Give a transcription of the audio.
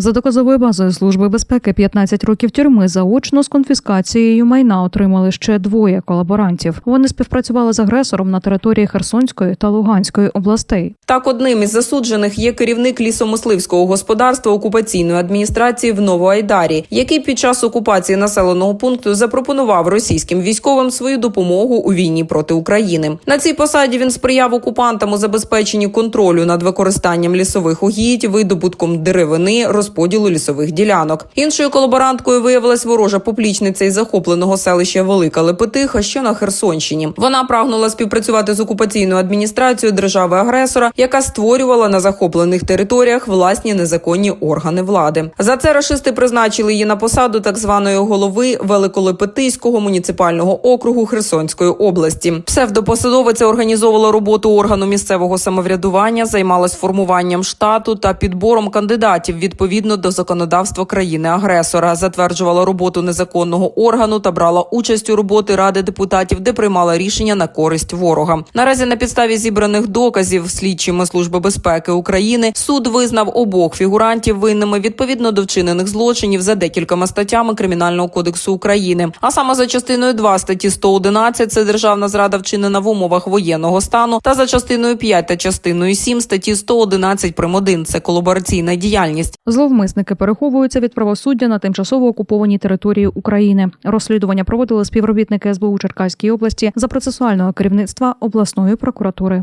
За доказовою базою служби безпеки 15 років тюрми заочно з конфіскацією майна отримали ще двоє колаборантів. Вони співпрацювали з агресором на території Херсонської та Луганської областей. Так, одним із засуджених є керівник лісомисливського господарства окупаційної адміністрації в Новоайдарі, який під час окупації населеного пункту запропонував російським військовим свою допомогу у війні проти України. На цій посаді він сприяв окупантам у забезпеченні контролю над використанням лісових угідь, видобутком деревини, розподілу лісових ділянок. Іншою колаборанткою виявилась ворожа поплічниця із захопленого селища Велика Лепетиха, що на Херсонщині. Вона прагнула співпрацювати з окупаційною адміністрацією держави-агресора, яка створювала на захоплених територіях власні незаконні органи влади. За це рашисти призначили її на посаду так званої голови Великолепетиського муніципального округу Херсонської області. Псевдопосадовиця організовувала роботу органу місцевого самоврядування, займалась формуванням штату та підбором кандидатів відповідно до законодавства країни-агресора, затверджувала роботу незаконного органу та брала участь у роботи ради депутатів, де приймала рішення на користь ворога. Наразі на підставі зібраних доказів слідчими служби безпеки України суд визнав обох фігурантів винними відповідно до вчинених злочинів за декількома статтями кримінального кодексу України. А саме за частиною 2 статті 111 – це державна зрада вчинена в умовах воєнного стану, та за частиною 5 та частиною 7 статті 111 прим. 1 – це колабораційна діяльність. Зловмисники переховуються від правосуддя на тимчасово окупованій території України. Розслідування проводили співробітники СБУ Черкаської області за процесуального керівництва обласної прокуратури.